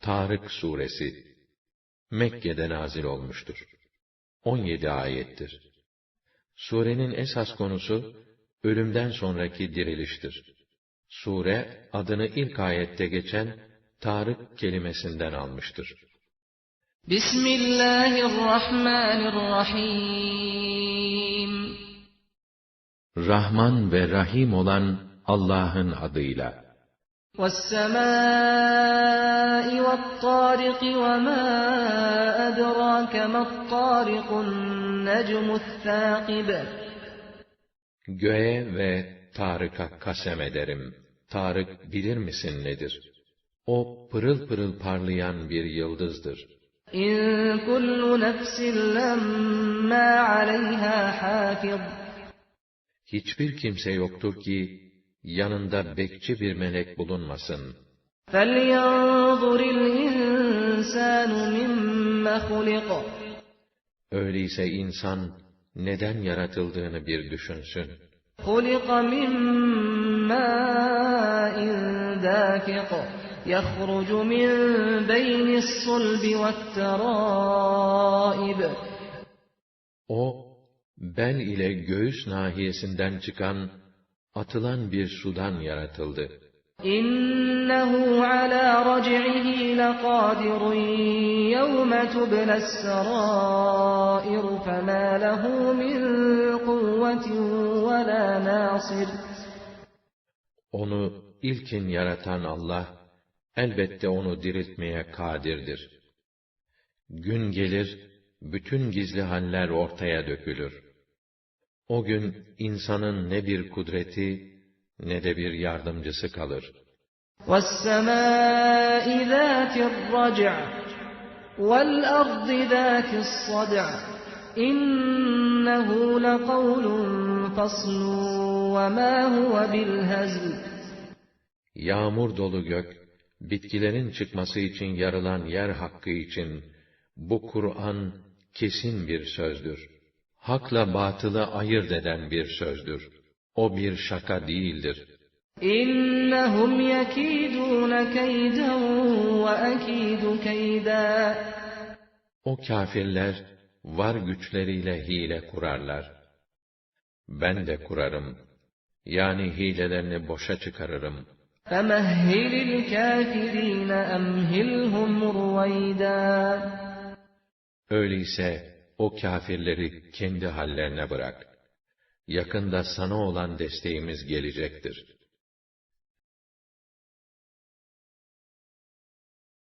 Tarık suresi Mekke'de nazil olmuştur. 17 ayettir. Surenin esas konusu ölümden sonraki diriliştir. Sure adını ilk ayette geçen Tarık kelimesinden almıştır. Bismillahirrahmanirrahim. Rahman ve Rahim olan Allah'ın adıyla. وَالسَّمَاءِ وَالطَّارِقِ وَمَا أَدْرَاكَ مَا الطَّارِقُ النَّجْمُ الثَّاقِبُ Göğe ve Tarık'a kasem ederim. Tarık bilir misin nedir? O pırıl pırıl parlayan bir yıldızdır. إِن كُلُّ نَفْسٍ لَمَّا عَلَيْهَا حَافِظٌ Hiçbir kimse yoktur ki yanında bekçi bir melek bulunmasın. فَلْيَنظُرِ الْإِنسَانُ مِمَّ خُلِقَ Öyleyse insan neden yaratıldığını bir düşünsün. خُلِقَ مِن مَّاءٍ دَافِقٍ يَخْرُجُ مِن بَيْنِ الصُّلْبِ وَالتَّرَائِبِ O, bel ile göğüs nahiyesinden çıkan, atılan bir sudan yaratıldı. İnnehu ala rac'ihi laqadirun yevme tubnes sarair fema lehu min kuvvetin ve nasir. Onu ilkin yaratan Allah, elbette onu diriltmeye kadirdir. Gün gelir, bütün gizli haller ortaya dökülür. O gün insanın ne bir kudreti, ne de bir yardımcısı kalır. وَالسَّمَاءِ ذَاتِ الرَّجْعِ وَالْأَرْضِ ذَاتِ الصَّدْعِ إِنَّهُ لَقَوْلٌ فَصْلٌ وَمَا هُوَ بِالْهَزْلِ Yağmur dolu gök, bitkilerin çıkması için yarılan yer hakkı için, bu Kur'an kesin bir sözdür. Hakla batılı ayırt eden bir sözdür. O bir şaka değildir. إِنَّهُمْ يَكِيدُونَ كَيْدًا وَأَكِيدُ كَيْدًا O kâfirler, var güçleriyle hile kurarlar. Ben de kurarım. Yani hilelerini boşa çıkarırım. فَمَهِّلِ الْكَافِرِينَ أَمْهِلْهُمْ رُوَيْدًا Öyleyse o kâfirleri kendi hallerine bırak. Yakında sana olan desteğimiz gelecektir.